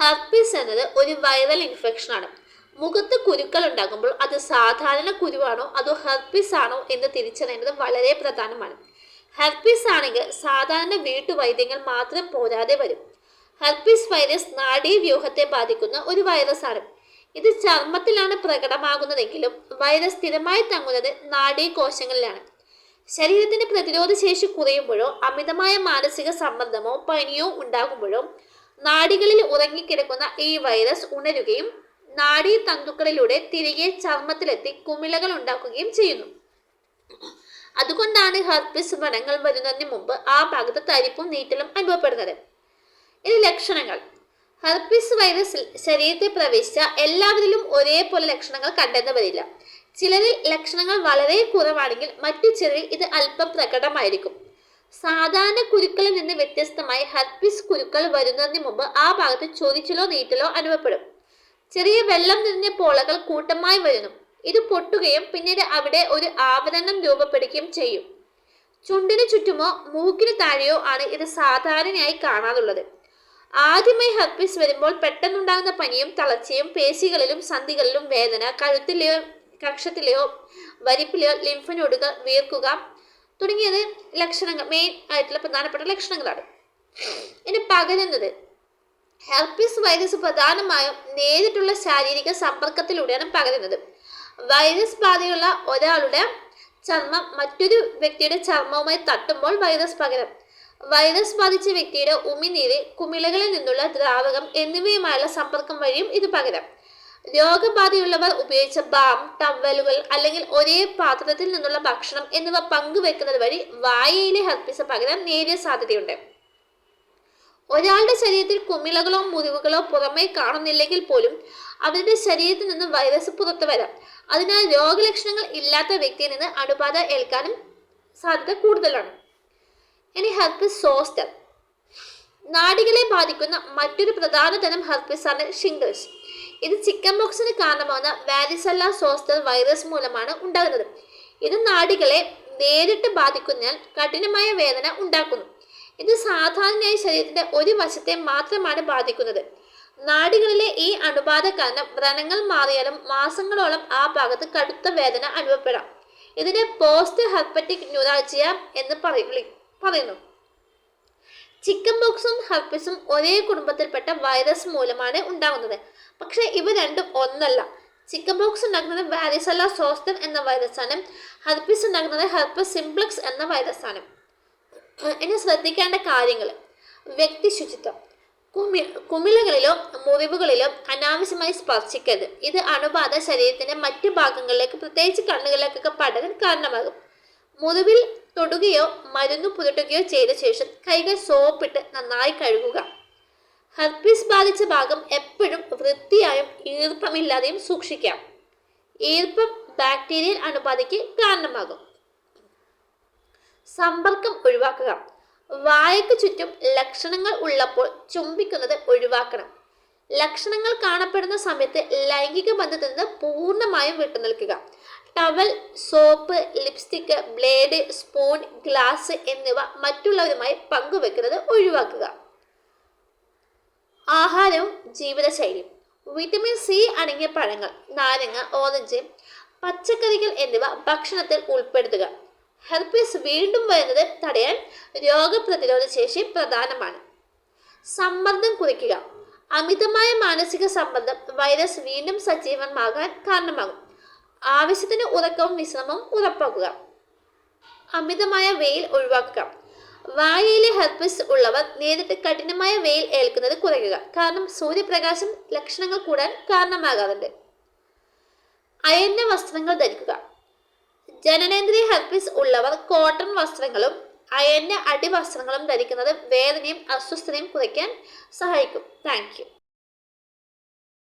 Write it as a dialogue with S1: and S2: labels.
S1: Herpes എന്നത് ഒരു viral infection ആണ്. മുഖത്ത് കുരുക്കൾ ഉണ്ടാകുമ്പോൾ അത് സാധാരണ കുരുവാണോ അതോ ഹെർപ്പിസ് ആണോ എന്ന് തിരിച്ചറിയേണ്ടത് വളരെ പ്രധാനമാണ്. ഹെർപ്പിസ് ആണെങ്കിൽ സാധാരണ വീട്ടുവൈദ്യങ്ങൾ മാത്രം പോരാതെ വരും. ഹെർപ്പിസ് വൈറസ് നാഡീവ്യൂഹത്തെ ബാധിക്കുന്ന ഒരു വൈറസ് ആണ്. ഇത് ചർമ്മത്തിലാണ് പ്രകടമാകുന്നതെങ്കിലും വൈറസ് സ്ഥിരമായി തങ്ങുന്നത് നാഡീകോശങ്ങളിലാണ്. ശരീരത്തിന്റെ പ്രതിരോധ ശേഷി കുറയുമ്പോഴോ അമിതമായ മാനസിക സമ്മർദ്ദമോ പനിയോ ഉണ്ടാകുമ്പോഴോ നാഡികളിൽ ഉറങ്ങിക്കിടക്കുന്ന ഈ വൈറസ് ഉണരുകയും നാഡീ തന്തുക്കളിലൂടെ തിരികെ ചർമ്മത്തിലെത്തി കുമിളകൾ ഉണ്ടാക്കുകയും ചെയ്യുന്നു. അതുകൊണ്ടാണ് ഹർപ്പിസ് വ്രണങ്ങൾ വരുന്നതിന് മുമ്പ് ആ ഭാഗത്ത് തരിപ്പും നീറ്റലും അനുഭവപ്പെടുന്നത്. ഇനി ലക്ഷണങ്ങൾ. ഹർപ്പിസ് വൈറസ് ശരീരത്തിൽ പ്രവേശിച്ച എല്ലാവരിലും ഒരേപോലെ ലക്ഷണങ്ങൾ കണ്ടെന്ന് വരില്ല. ചിലരിൽ ലക്ഷണങ്ങൾ വളരെ കുറവാണെങ്കിൽ മറ്റു ചിലരിൽ ഇത് അല്പം പ്രകടമായിരിക്കും. സാധാരണ കുരുക്കളിൽ നിന്ന് വ്യത്യസ്തമായി ഹർപ്പിസ് കുരുക്കൾ വരുന്നതിന് മുമ്പ് ആ ഭാഗത്ത് ചൊറിച്ചിലോ നീറ്റലോ അനുഭവപ്പെടും. ചെറിയ വെള്ളം നിറഞ്ഞ പോളകൾ കൂട്ടമായി വരുന്നു. ഇത് പൊട്ടുകയും പിന്നീട് അവിടെ ഒരു ആവരണം രൂപപ്പെടുകയും ചെയ്യും. ചുണ്ടിന് ചുറ്റുമോ മൂക്കിന് താഴെയോ ആണ് ഇത് സാധാരണയായി കാണാറുള്ളത്. ആദ്യമായി ഹർപ്പിസ് വരുമ്പോൾ പെട്ടെന്നുണ്ടാകുന്ന പനിയും തളർച്ചയും പേശികളിലും സന്ധികളിലും വേദന കഴുത്തിലെയോ കക്ഷത്തിലെയോ വരിപ്പിലെയോ ലിംഫനോടുകൾ വീർക്കുക തുടങ്ങിയത് ലക്ഷണങ്ങൾ മെയിൻ ആയിട്ടുള്ള പ്രധാനപ്പെട്ട ലക്ഷണങ്ങളാണ്. ഇനി പകരുന്നത്. ഹെർപ്പിസ് വൈറസ് പ്രധാനമായും നേരിട്ടുള്ള ശാരീരിക സമ്പർക്കത്തിലൂടെയാണ് പകരുന്നത്. വൈറസ് ബാധയുള്ള ഒരാളുടെ ചർമ്മം മറ്റൊരു വ്യക്തിയുടെ ചർമ്മവുമായി തട്ടുമ്പോൾ വൈറസ് പകരം. വൈറസ് ബാധിച്ച വ്യക്തിയുടെ ഉമിനീര് കുമിളകളിൽ നിന്നുള്ള ദ്രാവകം എന്നിവയുമായുള്ള സമ്പർക്കം വഴിയും ഇത് പകരാം. രോഗബാധയുള്ളവർ ഉപയോഗിച്ച ബാം ടവലുകൾ അല്ലെങ്കിൽ ഒരേ പാത്രത്തിൽ നിന്നുള്ള ഭക്ഷണം എന്നിവ പങ്കുവെക്കുന്നത് വഴി വായയിലെ ഹർപ്പിസ പകരാൻ നേരിയ സാധ്യതയുണ്ട്. ഒരാളുടെ ശരീരത്തിൽ കുമിളകളോ മുറിവുകളോ പുറമേ കാണുന്നില്ലെങ്കിൽ പോലും അവരുടെ ശരീരത്തിൽ നിന്ന് വൈറസ് പുറത്തു വരാം. അതിനാൽ രോഗലക്ഷണങ്ങൾ ഇല്ലാത്ത വ്യക്തിയിൽ നിന്ന് അണുബാധ ഏൽക്കാനും സാധ്യത കൂടുതലാണ്. ഇനി ഹെർപ്പിസ് സോസ്റ്റർ നാടികളെ ബാധിക്കുന്ന മറ്റൊരു പ്രധാന തരം ആണ് ഷിംഗിൾസ് ഇത് ചിക്കൻ ബോക്സിന് കാരണമാകുന്ന വാരിസല്ല സോസ്റ്റർ വൈറസ് മൂലമാണ് ഉണ്ടാകുന്നത്. ഇത് നാടികളെ നേരിട്ട് ബാധിക്കുന്നതിനാൽ കഠിനമായ വേദന ഉണ്ടാക്കുന്നു. ഇത് സാധാരണയായി ശരീരത്തിന്റെ ഒരു വശത്തെ മാത്രമാണ് ബാധിക്കുന്നത്. നാടികളിലെ ഈ അണുബാധ കാരണം വ്രണങ്ങൾ മാറിയാലും മാസങ്ങളോളം ആ ഭാഗത്ത് കടുത്ത വേദന അനുഭവപ്പെടാം. ഇതിനെ പോസ്റ്റ് ഹെർപ്പറ്റിക് ന്യൂറാജിയ എന്ന് പറയ- പറയുന്നു. ചിക്കൻ ബോക്സും ഹർപ്പിസും ഒരേ കുടുംബത്തിൽപ്പെട്ട വൈറസ് മൂലമാണ് ഉണ്ടാകുന്നത് പക്ഷേ ഇവ രണ്ടും ഒന്നല്ല. ചിക്കൻ ബോക്സ് ഉണ്ടാക്കുന്നത് വാരിസല്ല സോസ്തൻ എന്ന വൈറസാണ് ഹർപ്പിസ് ഉണ്ടാക്കുന്നത് ഹെർപ്പസ് സിംപ്ലക്സ് എന്ന വൈറസാണ് ഇനി ശ്രദ്ധിക്കേണ്ട കാര്യങ്ങൾ. വ്യക്തി ശുചിത്വം. കുമി കുമിളകളിലോ മുറിവുകളിലോ അനാവശ്യമായി സ്പർശിക്കരുത്. ഇത് അണുബാധ ശരീരത്തിന്റെ മറ്റു ഭാഗങ്ങളിലേക്ക് പ്രത്യേകിച്ച് കണ്ണുകളിലേക്കൊക്കെ പടരാൻ കാരണമാകും. മുറിവിൽ തൊടുകയോ മരുന്ന് പുരട്ടുകയോ ചെയ്ത ശേഷം കൈകൾ സോപ്പിട്ട് നന്നായി കഴുകുക. ഹർപ്പിസ് ബാധിച്ച ഭാഗം എപ്പോഴും വൃത്തിയായും ഈർപ്പമില്ലാതെയും സൂക്ഷിക്കാം. ഈർപ്പം ബാക്ടീരിയൽ അണുബാധയ്ക്ക് കാരണമാകും. സമ്പർക്കം ഒഴിവാക്കുക. വായയ്ക്ക് ചുറ്റും ലക്ഷണങ്ങൾ ഉള്ളപ്പോൾ ചുംബിക്കുന്നത് ഒഴിവാക്കണം. ലക്ഷണങ്ങൾ കാണപ്പെടുന്ന സമയത്ത് ലൈംഗിക ബന്ധത്തിൽ നിന്ന് പൂർണമായും വിട്ടുനിൽക്കുക. Towel soap lipstick blade spoon glass എന്നിവ മറ്റുള്ളവരുമായി പങ്കുവെക്കുന്നത് ഒഴിവാക്കുക. ആഹാരവും ജീവിതശൈലിയും. വിറ്റമിൻ സി അടങ്ങിയ പഴങ്ങൾ നാരങ്ങ ഓറഞ്ച് പച്ചക്കറികൾ എന്നിവ ഭക്ഷണത്തിൽ ഉൾപ്പെടുത്തുക. ഹെർപ്പീസ് വീണ്ടും വരുന്നത് തടയാൻ രോഗപ്രതിരോധ ശേഷി പ്രധാനമാണ്. സമ്മർദ്ദം കുറയ്ക്കുക. അമിതമായ മാനസിക സമ്മർദ്ദം വൈറസ് വീണ്ടും സജീവമാകാൻ കാരണമാകും. ആവശ്യത്തിന് ഉറക്കവും വിശ്രമവും ഉറപ്പാക്കുക. അമിതമായ വെയിൽ ഒഴിവാക്കുക. വായയിലെ ഹെർപ്പിസ് ഉള്ളവർ നേരിട്ട് കഠിനമായ വെയിൽ ഏൽക്കുന്നത് കുറയ്ക്കുക. കാരണം സൂര്യപ്രകാശം ലക്ഷണങ്ങൾ കൂടാൻ കാരണമാകാറുണ്ട്. അയഞ്ഞ വസ്ത്രങ്ങൾ ധരിക്കുക. ജനനേന്ദ്രിയ ഹെർപ്പിസ് ഉള്ളവർ കോട്ടൺ വസ്ത്രങ്ങളും അയഞ്ഞ അടിവസ്ത്രങ്ങളും ധരിക്കുന്നത് വേദനയും അസ്വസ്ഥതയും കുറയ്ക്കാൻ സഹായിക്കും. താങ്ക്